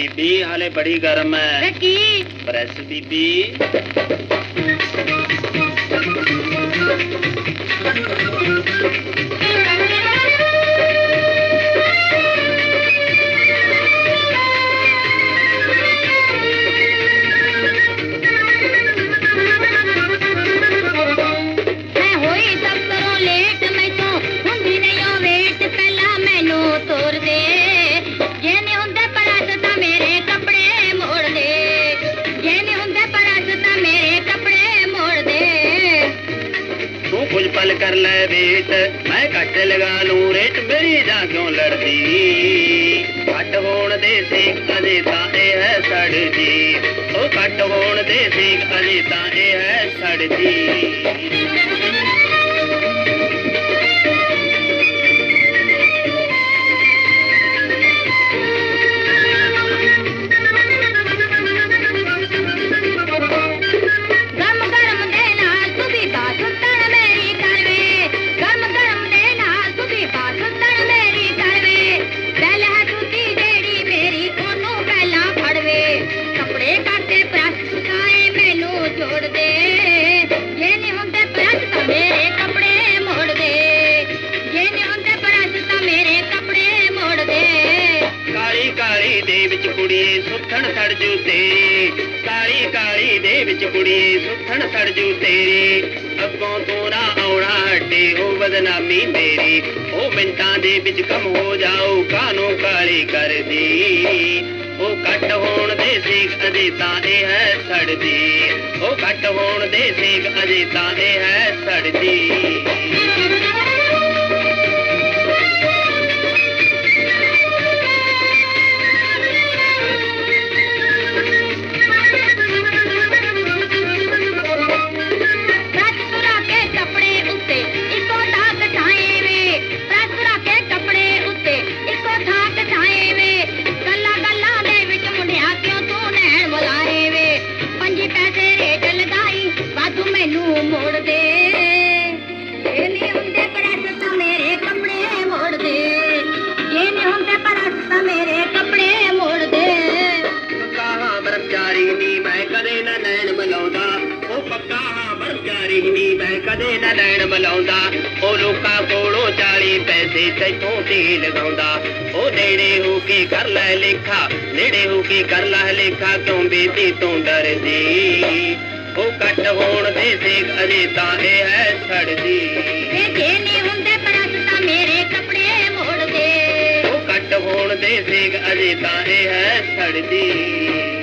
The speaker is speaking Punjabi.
ਬੀਬੀ ਹਾਲੇ ਬੜੀ ਗਰਮ ਹੈ। ਕੀ? ਪ੍ਰੈਸ ਬੀਬੀ। ਤੂੰ ਕੁਝ ਪਲ ਕਰ ਲੈ ਵੇਟ। ਮੈਂ ਘੱਟ ਲਗਾ ਲੂੰ ਰੇਟ, ਮੇਰੀ ਜਾਂ ਕਿਉਂ ਲੜਦੀ? ਘੱਟ ਹੋਣ ਦੇ ਸੇਕ ਅਜੇ ਤਾਂ ਇਹ ਹੈ ਸੜਦੀ ਉਹ ਘੱਟ ਹੋਣ ਦੇ ਸੇਕ ਅਜੇ ਤਾਂ ਇਹ ਹੈ ਸੜਦੀ ਕਾਲੀ ਦੇ ਵਿੱਚ ਕੁੜੀਏ ਸੁੱਥਣ ਸੜ ਜੂ ਤੇਰੀ। ਕਾਲੀ ਕਾਲੀ ਦੇ ਵਿੱਚ ਕੁੜੀਏ ਸੁੱਥਣ ਸੜ ਜੂ ਤੇਰੀ। ਅੱਗੋਂ ਤੋਂ ਆਉਣਾ ਹੱਡੇ ਉਹ ਬਦਨਾਮੀ ਮੇਰੀ। ਉਹ ਮਿੰਟਾਂ ਦੇ ਵਿੱਚ ਕਮ ਹੋ ਜਾਊ ਕਾਨੂੰ ਕਾਲੀ ਕਰਦੀ? ਉਹ ਕੱਟ ਹੋਣ ਦੇ ਸੇਕ ਅਜੇ ਤਾਂ ਇਹ ਹੈ ਸੜਦੀ। ਉਹ ਕੱਟ ਹੋਣ ਦੇ ਸੇਕ ਅਜੇ ਤਾਂ ਇਹ ਹੈ ਸੜਦੀ। ਵਾਧੂ ਮੈਨੂੰ ਮੋੜ ਦੇ ਇਹ ਨਹੀਂ ਹੁੰਦੇ ਪ੍ਰੈਸ ਤਾਂ ਮੇਰੇ ਕੱਪੜੇ ਮੋੜ ਦੇ ਇਹ ਨਹੀਂ ਹੁੰਦੇ ਪ੍ਰੈਸ ਤਾਂ ਮੇਰੇ ਕੱਪੜੇ ਮੋੜ ਦੇ ਪੱਕਾ ਹਾਂ ਬਰਮਚਾਰੀ ਨੀ ਮੈਂ ਕਦੇ ਨਾ ਨੈਣ ਮਲਾਉਂਦਾ ਉਹ ਪੱਕਾ ਹਾਂ ਬਰਮਚਾਰੀ ਨੀ ਮੈਂ ਕਦੇ ਨਾ ਨੈਣ ਮਲਾਉਂਦਾ ਉਹ ਲੋਕਾਂ ਕੋਲੋਂ 40 ਪੈਸੇ ਤੈਥੋਂ ਤੇ ਲਗਾਉਂਦਾ ਉਹ ਨੇੜੇ ਹੋ ਕੇ ਕਰ ਲੈ ਲੇਖਾ ਨੇੜੇ ਹੋ ਕੇ ਕਰ ਲੈ ਲੇਖਾ ਕਿਉਂ ਬੇਤੀ ਤੋਂ ਡਰਦੀ ਉਹ ਕੱਟ ਹੋਣ ਦੇ ਸੇਕ ਅਜੇ ਤਾਂ ਇਹ ਹੈ ਸੜਦੀ ਵੇ ਜੇ ਨਹੀਂ ਹੁੰਦੇ ਪ੍ਰੈਸ ਤਾਂ ਮੇਰੇ ਕੱਪੜੇ ਮੋੜ ਦੇ। ਉਹ ਕੱਟ ਹੋਣ ਦੇ ਸੇਕ ਅਜੇ ਤਾਂ ਇਹ ਹੈ ਸੜਦੀ